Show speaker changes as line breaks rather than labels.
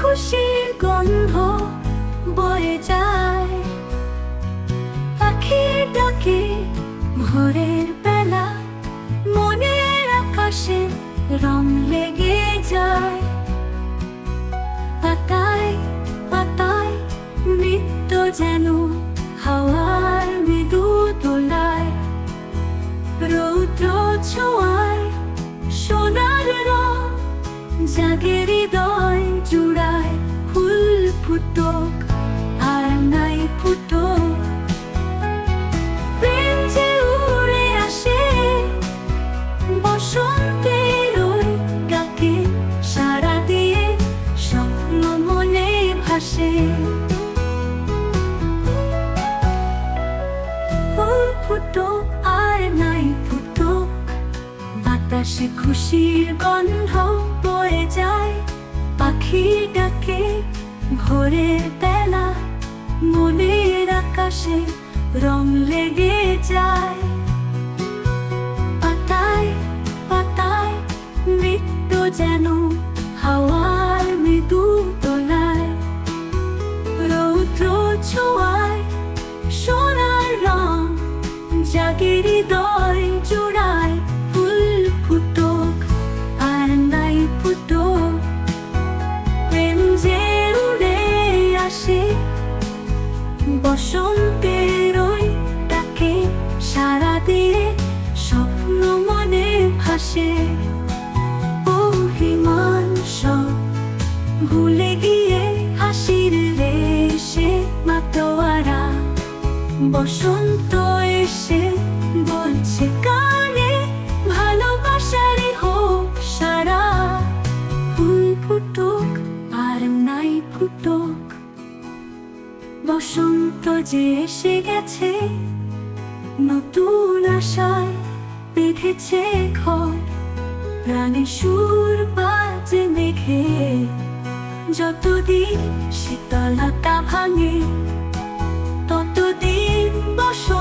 খুশির গন্ধ বয়ে যায়। পাখির ডাকে ভোরের বেলা মনের আকাশে রং লেগে যায়। পাতায় পাতায় নৃত্য যেন হাওয়ার মৃদু দোলায় রৌদ্র ছোঁয়ায় সোনার রং জাগে বাতাসে খুশির গন্ধ বয়ে যায়। পাখি ডাকে ভোরের বেলা মনের আকাশে রং লেগে যায়। পাতায় পাতায় নৃত্য যেন হাওয়ার মৃদু দোলায় রৌদ্র ছোঁয়ায় সোনার রং জাগে হৃদয় সারা দিয়ে স্বপ্ন মনে ভাসে। অভিমান সব ভুলে গিয়ে হাসির রেশে মাতোয়ারা বসন্ত এসে বলছে কানে, ভালোবাসারই হোক সারা। ফুল ফুটুক আর নাই ফুটুক। বসন্ত যে এসে গেছে নতুন আশায় বেঁধেছে ঘর। প্রাণে সুর বাজে মেঘে। যতদিন শীতলতা ভাঙে ততদিন বসন্তের